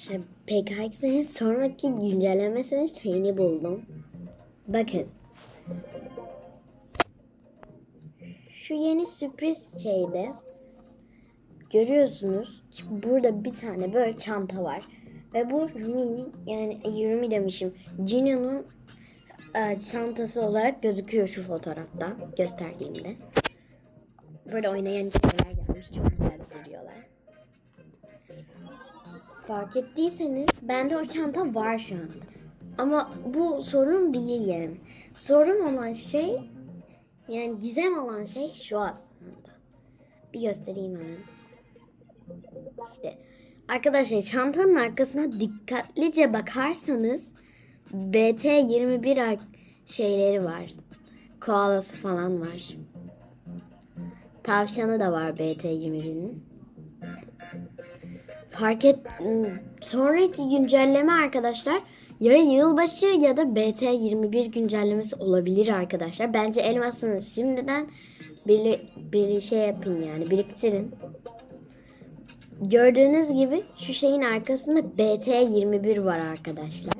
Şimdi PKX'in sonraki güncellemesinin şeyini buldum. Bakın. Şu yeni sürpriz şeyde görüyorsunuz ki burada bir tane böyle çanta var. Ve bu Rumi'nin yani e, Rumi demişim. Gino'nun e, çantası olarak gözüküyor şu fotoğrafta gösterdiğimde. Böyle oynayan şeyler gelmiş. Çok güzel Fark ettiyseniz bende o çanta var şu anda. Ama bu sorun değil yani. Sorun olan şey yani gizem olan şey şu aslında. Bir göstereyim hemen. İşte arkadaşlar çantanın arkasına dikkatlice bakarsanız BT21 ar- şeyleri var. Koalası falan var. Tavşanı da var BT21'in. Fark et sonraki güncelleme arkadaşlar ya yılbaşı ya da BT21 güncellemesi olabilir arkadaşlar. Bence elmasını şimdiden bir, bir şey yapın yani biriktirin. Gördüğünüz gibi şu şeyin arkasında BT21 var arkadaşlar.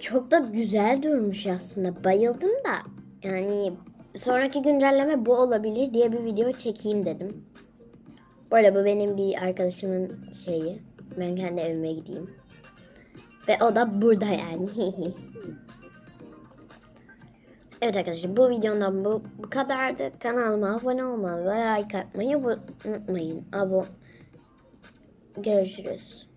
Çok da güzel durmuş aslında. Bayıldım da yani sonraki güncelleme bu olabilir diye bir video çekeyim dedim. Böyle bu benim bir arkadaşımın şeyi. Ben kendi evime gideyim. Ve o da burada yani. evet arkadaşlar bu videomdan bu, bu kadardı. Kanalıma abone olmayı ve like atmayı unutmayın. Abo Görüşürüz.